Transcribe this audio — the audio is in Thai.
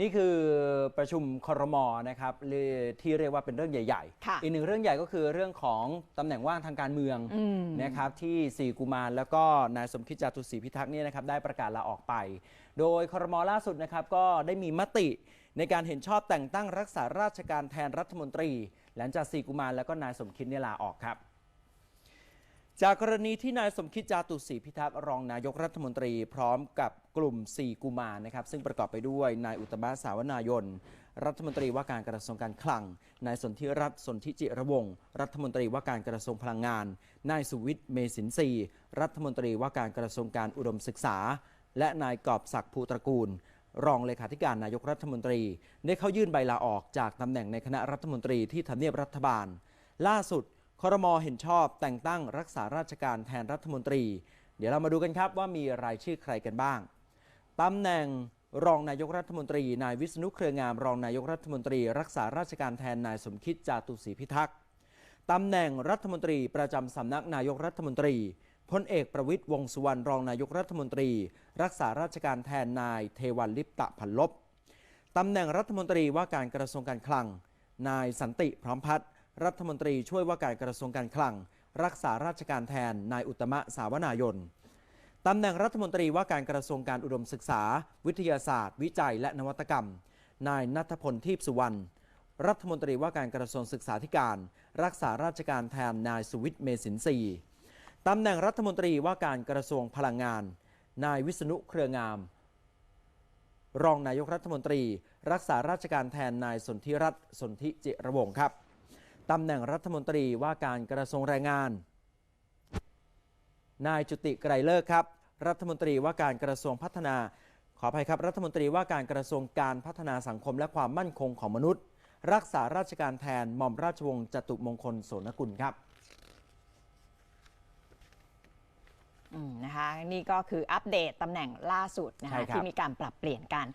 นี่คือประชุมครมนะครับเรียที่เรียกว่าเป็นเรื่องใหญ่ค่ะอีกหนึ่งเรื่องใหญ่ก็คือเรื่องของตำแหน่งว่างทางการเมืองอืมนะครับที่สี่กุมารแล้วก็นายสมคิดจาตุศรีพิทักษ์เนี่ยนะครับได้ประกาศลาออกไป โดยครมล่าสุดนะครับก็ได้มีมติในการเห็นชอบแต่งตั้งรักษาราชการแทนรัฐมนตรี หลังจากสี่กุมารแล้วก็นายสมคิดเนี่ยลาออกครับ จากกรณีที่นายสมคิดจาตุศรีพิทักษ์รองนายกรัฐมนตรี พร้อมกับกลุ่ม 4 กุมารนะครับ ซึ่งประกอบไปด้วยนายอุตมะสาวนายน รัฐมนตรีว่าการกระทรวงการคลัง นายสนธิรัตน์สนธิจิระวงรัฐมนตรีว่าการกระทรวงพลังงาน นายสุวิทย์เมสินทรีรัฐมนตรีว่าการกระทรวงการอุดมศึกษา และนายกอบศักดิ์ภูตระกูล รองเลขาธิการนายกรัฐมนตรี ได้เข้ายื่นใบลาออกจากตำแหน่งในคณะรัฐมนตรีที่ทำเนียบรัฐบาล ล่าสุด ครมอเห็นชอบแต่งตั้งรักษาราชการแทนรัฐมนตรี เดี๋ยวเรามาดูกันครับว่ามีรายชื่อใครกันบ้างตำแหน่งรองนายกรัฐมนตรี นายวิษณุเครืองาม รองนายกรัฐมนตรี รักษาราชการแทนนายสมคิดจาตุศรีพิทักษ์ตำแหน่งรัฐมนตรีประจำสำนักนายกรัฐมนตรีพลเอกประวิตยวงษ์สุวรรณรองนายกรัฐมนตรี รักษาราชการแทนนายเทวันลิปตะพันลบตำแหน่งรัฐมนตรีว่าการกระทรวงการคลัง นายสันติพร้อมพัฒน์ รัฐมนตรีช่วยว่าการกระทรวงการคลัง รักษาราชการแทนนายอุตมะสาวนายนตำแหน่งรัฐมนตรีว่าการกระทรวงการอุดมศึกษา วิทยาศาสตร์ วิจัย และนวัตกรรม นายนัทพลทีพสุวรรณรัฐมนตรีว่าการกระทรวงศึกษาธิการ รักษาราชการแทนนายสุวิทย์เมสินทรีตำแหน่งรัฐมนตรีว่าการกระทรวงพลังงาน นายวิษณุเครืองาม รองนายกรัฐมนตรี รักษาราชการแทนนายสนธิรัตน์สนธิจิระวงศ์ครับ ตำแหน่งรัฐมนตรีว่าการกระทรวงแรงงาน นายจุติไกรเลิกษ์ครับ รัฐมนตรีว่าการกระทรวงพัฒนา ขออภัยครับ รัฐมนตรีว่าการกระทรวงการพัฒนาสังคมและความมั่นคงของมนุษย์ รักษาราชการแทนหม่อมราชวงศ์จตุมงคลโสนกุลครับอืมนะคะนี่ก็คืออัปเดตตำแหน่งล่าสุดนะใช่คะครับที่มีการปรับเปลี่ยนกัน